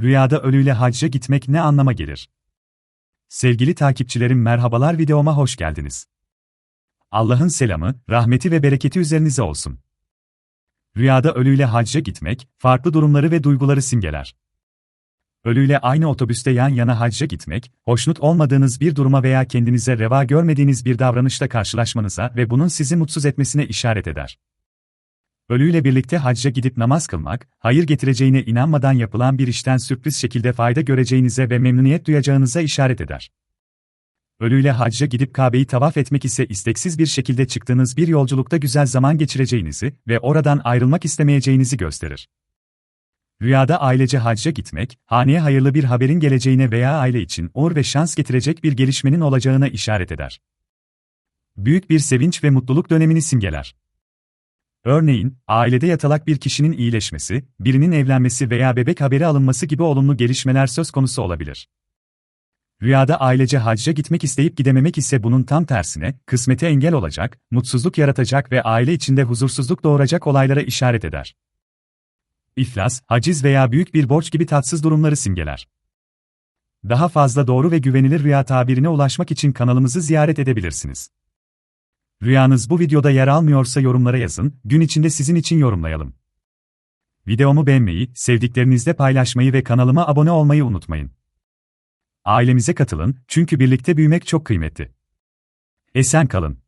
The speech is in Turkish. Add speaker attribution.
Speaker 1: Rüyada ölüyle hacca gitmek ne anlama gelir? Sevgili takipçilerim merhabalar videoma hoş geldiniz. Allah'ın selamı, rahmeti ve bereketi üzerinize olsun. Rüyada ölüyle hacca gitmek, farklı durumları ve duyguları simgeler. Ölüyle aynı otobüste yan yana hacca gitmek, hoşnut olmadığınız bir duruma veya kendinize reva görmediğiniz bir davranışla karşılaşmanıza ve bunun sizi mutsuz etmesine işaret eder. Ölüyle birlikte hacca gidip namaz kılmak, hayır getireceğine inanmadan yapılan bir işten sürpriz şekilde fayda göreceğinize ve memnuniyet duyacağınıza işaret eder. Ölüyle hacca gidip Kabe'yi tavaf etmek ise isteksiz bir şekilde çıktığınız bir yolculukta güzel zaman geçireceğinizi ve oradan ayrılmak istemeyeceğinizi gösterir. Rüyada ailece hacca gitmek, haneye hayırlı bir haberin geleceğine veya aile için uğur ve şans getirecek bir gelişmenin olacağına işaret eder. Büyük bir sevinç ve mutluluk dönemini simgeler. Örneğin, ailede yatalak bir kişinin iyileşmesi, birinin evlenmesi veya bebek haberi alınması gibi olumlu gelişmeler söz konusu olabilir. Rüyada ailece hacca gitmek isteyip gidememek ise bunun tam tersine, kısmete engel olacak, mutsuzluk yaratacak ve aile içinde huzursuzluk doğuracak olaylara işaret eder. İflas, haciz veya büyük bir borç gibi tatsız durumları simgeler. Daha fazla doğru ve güvenilir rüya tabirine ulaşmak için kanalımızı ziyaret edebilirsiniz. Rüyanız bu videoda yer almıyorsa yorumlara yazın, gün içinde sizin için yorumlayalım. Videomu beğenmeyi, sevdiklerinizle paylaşmayı ve kanalıma abone olmayı unutmayın. Ailemize katılın, çünkü birlikte büyümek çok kıymetli. Esen kalın.